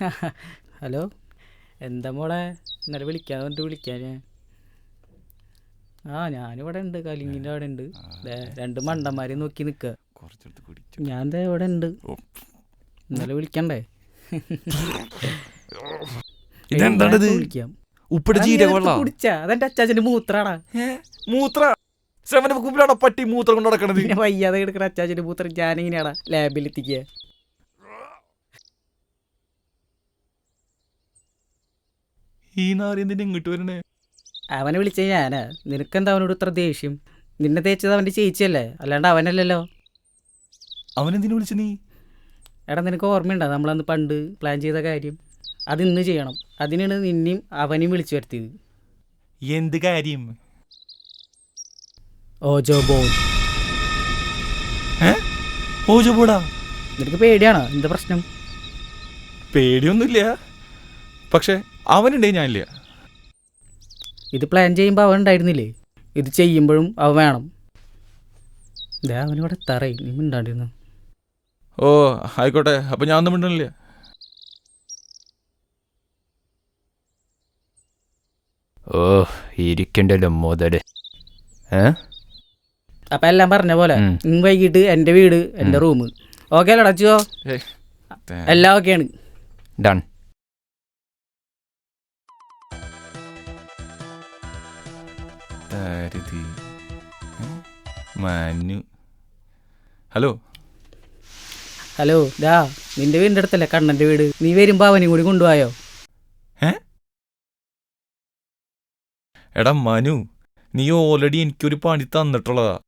Hello? എന്താ മോളെ? ഇന്നലെ വിളിക്കാൻ പറഞ്ഞിട്ട് വിളിക്കാൻ ഞാൻ ആ ഞാനിവിടെ ഉണ്ട്. കലിങ്ങിന്റെ അവിടെ ഉണ്ട് രണ്ട് മണ്ടന്മാരെ നോക്കി നിൽക്കുക ഞാൻ ദേ ഇവിടെ ഉണ്ട്. ഇന്നലെ വിളിക്കണ്ടേ? ഇതെന്താണിത്? വിളിക്കാം. കുടിച്ചാ. അതെന്റെ അച്ചാച്ചന്റെ മൂത്രാടാ. മൂത്ര? പട്ടി മൂത്രം കൊണ്ട് നടക്കണത്? വയ്യാതെ കിടക്കുന്ന അച്ചാച്ചന്റെ മൂത്രം ഞാനിങ്ങനെയാടാ ലാബിൽ ഈ നാറി എന്തിനാ ഇങ്ങോട്ട് വരണേ? അവനെ വിളിച്ച ഞാനാ. നിനക്കെന്താ അവനോട് ഇത്ര ദേഷ്യം? നിന്നെ തേച്ചത് അവന്റെ ചേച്ചിയല്ലേ? അല്ലാണ്ട് അവനല്ലല്ലോ. അവനെന്തിനു വിളിച്ച നീ? എടാ നിനക്ക് ഓർമ്മയുണ്ടോ? നമ്മളന്ന് പണ്ട് പ്ലാൻ ചെയ്ത കാര്യം? അത് ഇന്ന് ചെയ്യണം. അതിനാണ് നിന്നെയും അവനെയും വിളിച്ചു വരുത്തിയത്. എന്ത് കാര്യം? ഓജോ ബോൾ. ഓജോ പോടാ നിനക്ക് പേടിയാണോ? എന്താ പ്രശ്നം? പേടിയൊന്നുമില്ല. പക്ഷെ അവനുണ്ടേ ഞാനില്ല ഇത് പ്ലാൻ ചെയ്യുമ്പോൾ അവൻ ഉണ്ടായിരുന്നില്ലേ? ഇത് ചെയ്യുമ്പോഴും അവൻ വേണം. ദേ അവനിവിടെ എത്താറേ നീ മിണ്ടാണ്ടിരുന്നു? ഓ ആയിക്കോട്ടെ. അപ്പൊ ഞാൻ ഒന്നും മിണ്ടണില്ല. ഓ ഇരിക്കണ്ടല്ലോ മുതൽ. ഏ? അപ്പം എല്ലാം പറഞ്ഞ പോലെ ഉം. ഇന്ന് വൈകിട്ട് എന്റെ വീട് എന്റെ റൂം ഓക്കെ അല്ലടച്ചോ ഏയ്, തേ- എല്ലാം ഓക്കെയാണ് ഡൺ താരതി. ഏ? മനു. ഹലോ. ഹലോ ദാ നിന്റെ വീടിന്റെ അടുത്തല്ലേ കണ്ണന്റെ വീട്? നീ വരുമ്പോൾ അവനെയും കൂടി കൊണ്ടുപോയോ? ഏ? എടാ മനു നീ ഓൾറെഡി എനിക്കൊരു പണി തന്നിട്ടുള്ളതാ.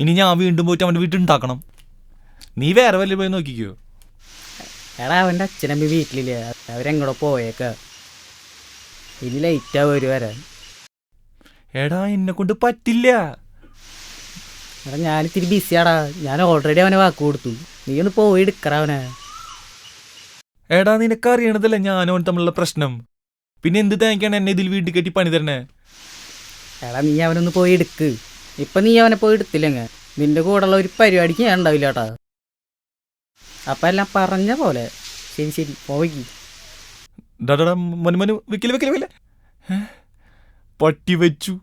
ഇനി ഞാൻ വീണ്ടും പോയിട്ട് അവന്റെ വീട്ടുണ്ടാക്കണം നീ വേറെ വല്ല പോയി നോക്കിക്കോ. എടാ അവന്റെ അച്ഛനമ്മ വീട്ടിലില്ല? അവരെങ്ങോട്ടോ പോയേക്ക. ഇനി ലൈറ്റാ ഒരു വരാൻ. എടാ എന്നെ കൊണ്ട് പറ്റില്ല. എടാ ഞാൻ ഇത്തിരി ബിസിയാടാ. ഞാൻ ഓൾറെഡി അവനെ വാക്ക് കൊടുത്തു. നീ ഒന്ന് പോയി എടുക്കറവനെ എടാ നിനക്ക് അറിയണതല്ലേ ഞാനോൻ തമ്മിലുള്ള പ്രശ്നം? പിന്നെ എന്ത് തേങ്ങാണ് എന്നെ ഇതിൽ വീട്ടിൽ കെട്ടി പണി തരണേ? എടാ നീ അവനൊന്ന് പോയി എടുക്ക്. ഇപ്പൊ നീ അവനെ പോയി എടുത്തില്ലങ്ങ? നിന്റെ കൂടെയുള്ള ഒരു പരിപാടിക്ക് ഞാൻ ഉണ്ടാവില്ല കേട്ടാ അപ്പൊ എല്ലാം പറഞ്ഞ പോലെ. ശരി ശരി പോയി. ഡാടാ മനു മനു വെക്കില്ല വെക്കില്ല വെക്കില്ല ഏ? പട്ടി വെച്ചു.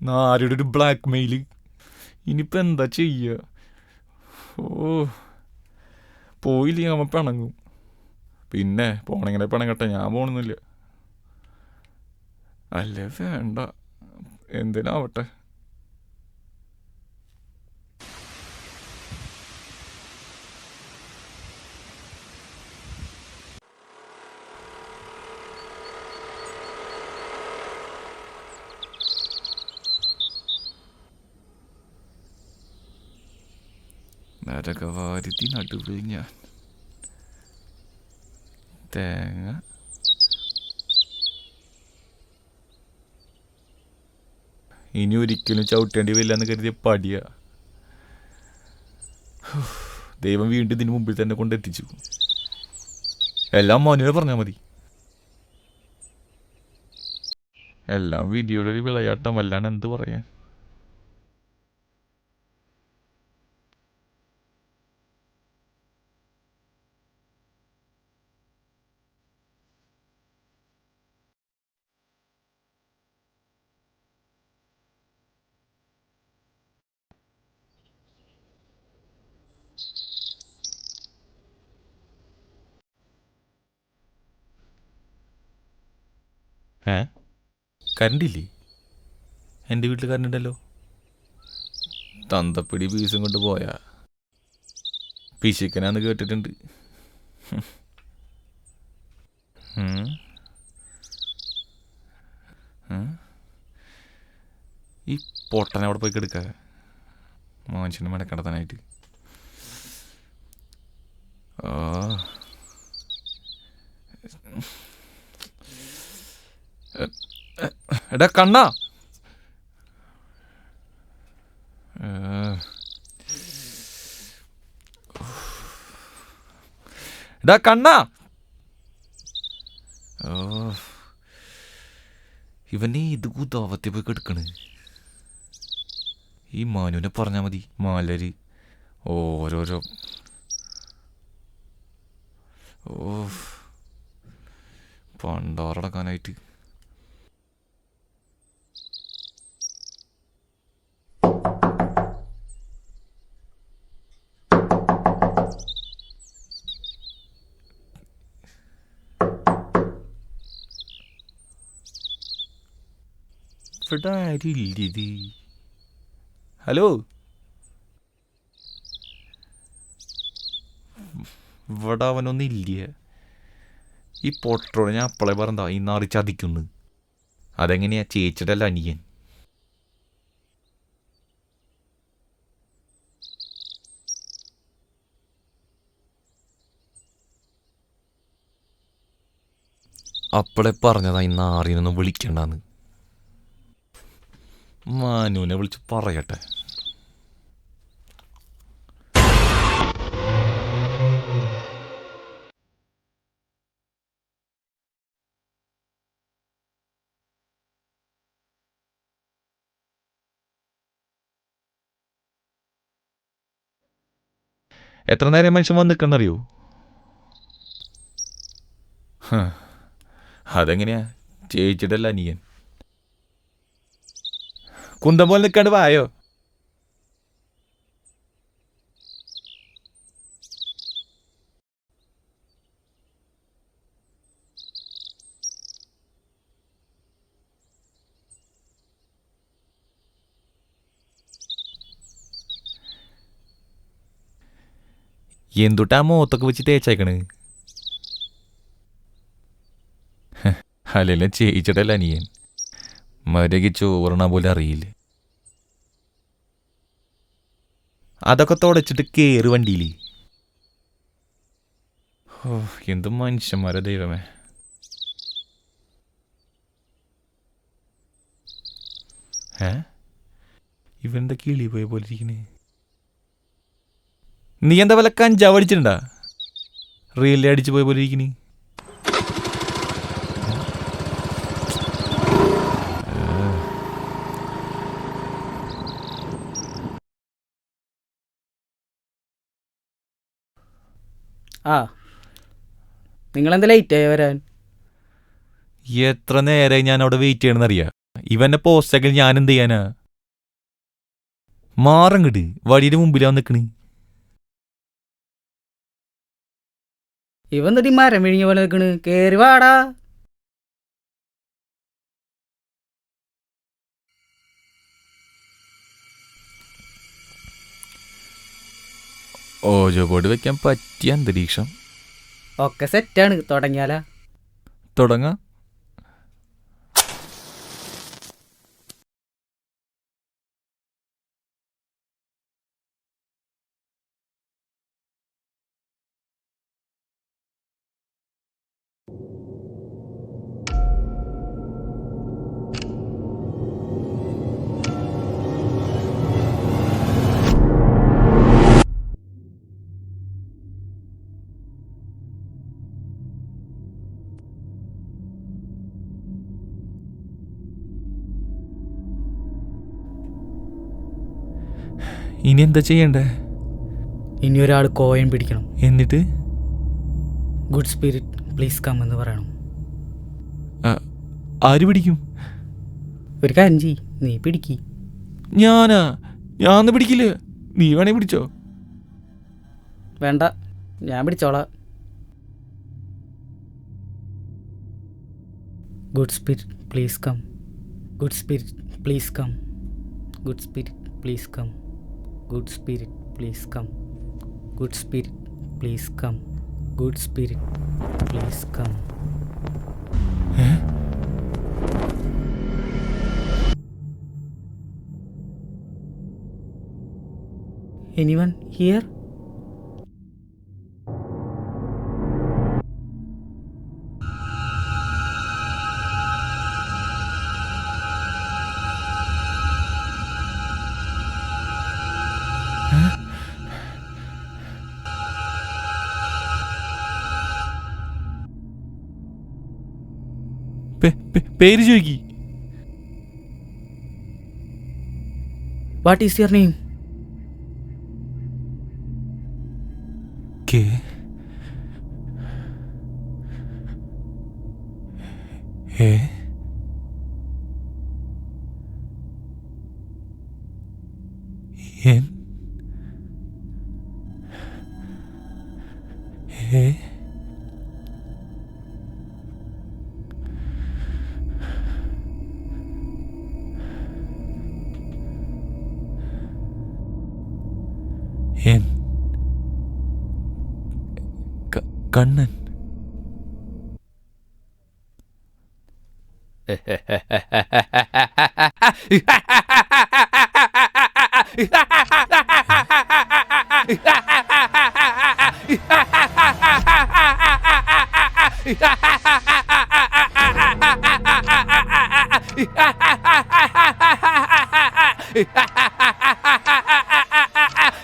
നാരുടെ ഒരു ബ്ലാക്ക് മെയിൽ ഇനിയിപ്പോൾ എന്താ ചെയ്യുക ഓ പോയില്ലേ അവൻ പിണങ്ങും. പിന്നെ പോണെങ്ങനെ പിണങ്ങട്ടെ ഞാൻ പോണൊന്നുമില്ല. അല്ലേ വേണ്ട. എന്തിനാവട്ടെ? നരകവാരുതി നടുവിൽ ഞാൻ തേങ്ങ ഇനി ഒരിക്കലും ചവിട്ടേണ്ടി വരില്ല എന്ന് കരുതിയ പടിയ. ദൈവം വീണ്ടും ഇതിന് മുമ്പിൽ തന്നെ കൊണ്ടെത്തിച്ചു. എല്ലാം മോനോട് പറഞ്ഞാൽ മതി. എല്ലാം വീഡിയോയുടെ ഒരു വിളയാട്ടം അല്ലാണ്ട് എന്ത് പറയാൻ? ഏ? കരണ്ടില്ലേ? എന്റെ വീട്ടിൽ കരണ്ടുണ്ടല്ലോ. തന്തപ്പിടി പീസും കൊണ്ട് പോയാ. പിശിക്കനാന്ന് കേട്ടിട്ടുണ്ട്. ഈ പൊട്ടനെ അവിടെ പോയി കിടക്ക. മേടെ കിടത്താനായിട്ട് ഓ എടാ കണ്ണ. എടാ കണ്ണ. ഓ. ഇവനെ ഇത് കൂത്താവത്തി പോയി കിടക്കണ്. ഈ മാനുവിനെ പറഞ്ഞാൽ മതി മാലരി. ഓരോരോ. ഓ. പണ്ടാറടക്കാനായിട്ട്. ഇവിടെ ഹലോ? ഇവിടെ അവനൊന്നും ഇല്ല ഈ പൊട്ടോ ഞാൻ അപ്പളെ പറഞ്ഞതാ ഇന്നാറി ചതിക്കുന്നു. അതെങ്ങനെയാ ചേച്ചിയുടെ അല്ല അനിയൻ? അപ്പളെ പറഞ്ഞതാ ഇന്ന് ആറിനൊന്നും വിളിക്കണ്ടെന്ന്. മാനുവിനെ വിളിച്ച് പറയട്ടെ. എത്ര നേരം മനുഷ്യൻ വന്ന് നിൽക്കണറിയോ അതെങ്ങനെയാ? ചേച്ചിയുടെ അല്ല അനിയൻ. കുന്തം പോലെ നിൽക്കാണ്ട് വായോ? എന്തുട്ടാ മോത്തൊക്കെ വെച്ച് തേച്ചേക്കണ്? അല്ലെല്ലാം ചേച്ചിട്ടല്ല അനിയൻ. മര്യാദയ്ക്ക് ഓർണ പോലെ അറിയില്ല? അതൊക്കെ തുടച്ചിട്ട് കേറ് വണ്ടിയിൽ ഓ എന്ത് മനുഷ്യന്മാരെ ദൈവമേ. ഏ? ഇവന്റെ കിളി പോയ പോലെ ഇരിക്കണേ? നീ എന്താ വല്ല കഞ്ചാവ് അടിച്ചിട്ടുണ്ടാ റീലിൽ അടിച്ചു പോയ പോലെ ഇരിക്കണേ? ആ. നിങ്ങൾ എന്താ നിങ്ങളെന്താ ആയി വരാൻ? എത്ര നേരമായി ഞാൻ അവിടെ വെയിറ്റ് ചെയ്യണമെന്നറിയാ ഇവന്റെ പോസ്റ്റൊക്കെ ഞാൻ എന്ത് ചെയ്യാനാ? മാറങ്ങട്. വഴിയുടെ മുമ്പിലാ നിക്കണ്. ഇവൻ തടി മരം വിഴിഞ്ഞ പോലെ നിൽക്കണ് കേറി വാടാ. ഓജോ ബോർഡ് വെക്കാൻ പറ്റിയ അന്തരീക്ഷം. ഒക്കെ സെറ്റാണ് തുടങ്ങിയാലാ? തുടങ്ങാം. ഇനി എന്താ ചെയ്യണ്ടേ? ഇനി ഒരാൾ കോയൻ പിടിക്കണം. എന്നിട്ട്? ഗുഡ് സ്പിരിറ്റ് പ്ലീസ് കം എന്ന് പറയണം. ആര് പിടിക്കും? ഒരു കാര്യം ചെയ് നീ പിടിക്കി. ഞാനാ? ഞാൻ പിടിക്കില്ല നീ വേണേ പിടിച്ചോ. വേണ്ട ഞാൻ പിടിച്ചോളാ. Good spirit please come. Good spirit please come. Good spirit please come. good spirit, please come. Good spirit, please come. Good spirit, please come. Anyone here? പേര് ചോദിക്കി. What is your name Em C- Conan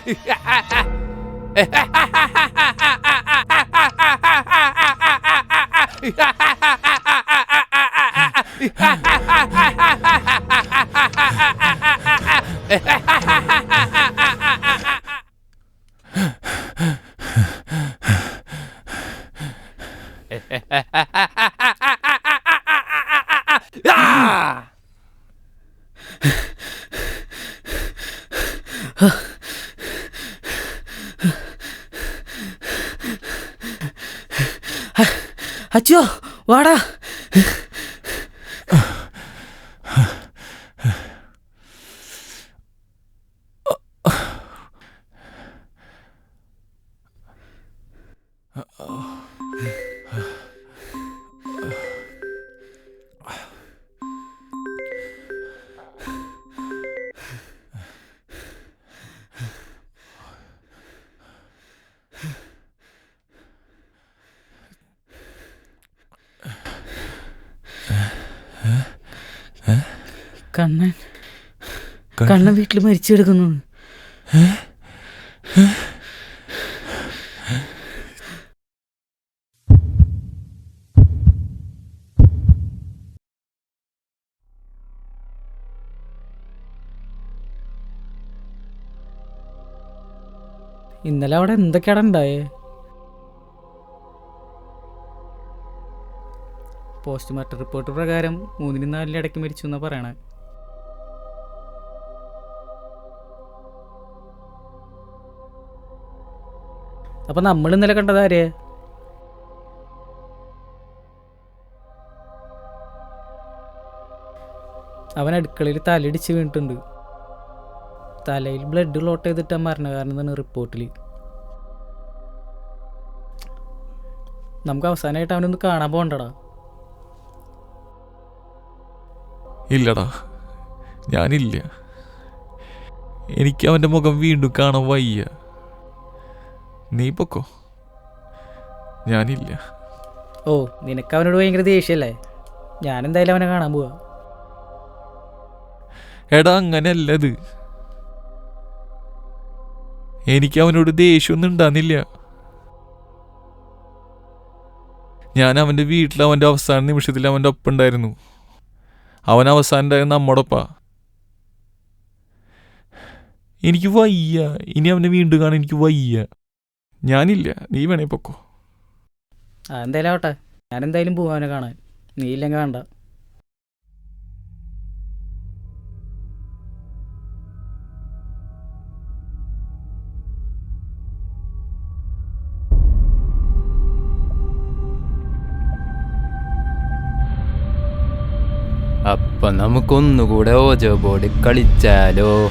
あ എൻ ക- കണ്ണൻ അച്ഛോ വാടാ കണ്ണൻ. കണ്ണൻ? വീട്ടിൽ മരിച്ചു കിടക്കുന്നു. ഇന്നലെ അവിടെ എന്തൊക്കെയാണ് ഉണ്ടായേ? പോസ്റ്റ്മോർട്ടം റിപ്പോർട്ട് പ്രകാരം മൂന്നിനും നാലിനും ഇടയ്ക്ക് മരിച്ചു എന്നാ പറയണേ. അപ്പൊ നമ്മൾ ഇന്നലെ കണ്ടത് ആരെ? അവൻ അടുക്കളയിൽ തലയിടിച്ച് വീണിട്ടുണ്ട്. തലയിൽ ബ്ലഡ് ക്ലോട്ട് ചെയ്തിട്ടാ മരണ കാരണം എന്നാണ് റിപ്പോർട്ടിൽ നമുക്ക് അവസാനമായിട്ട് അവനൊന്ന് കാണാൻ പോകണ്ടടാ. ഇല്ലടാ ഞാനില്ല. എനിക്ക് അവന്റെ മുഖം വീണ്ടും കാണാൻ വയ്യ. നീ പൊക്കോ? ഞാനില്ല. ഓ നിനക്ക് അവനോട് ഭയങ്കര ദേഷ്യല്ലേ ഞാൻ എന്തായാലും അവനെ കാണാൻ പോവാ. എടാ അങ്ങനെയല്ല ഇത് എനിക്ക് അവനോട് ദേഷ്യമൊന്നും ഉണ്ടാകുന്നില്ല ഞാൻ അവന്റെ വീട്ടിൽ അവന്റെ അവസാന നിമിഷത്തിൽ അവന്റെ ഒപ്പം ഉണ്ടായിരുന്നു. അവൻ അവസാനം ഉണ്ടായത് നമ്മോടൊപ്പാ. എനിക്ക് വയ്യ. ഇനി അവനെ വീണ്ടും കാണാൻ എനിക്ക് വയ്യ. ഞാനില്ല. നീ വേണേ പൊക്കോ. ആ എന്തായാലും ആവട്ടെ. ഞാൻ എന്തായാലും പോവാനെ കാണാൻ. നീ ഇല്ലെങ്കിൽ വേണ്ട. അപ്പൊ നമുക്കൊന്നുകൂടെ ഓജോ ബോർഡ് കളിച്ചാലോ?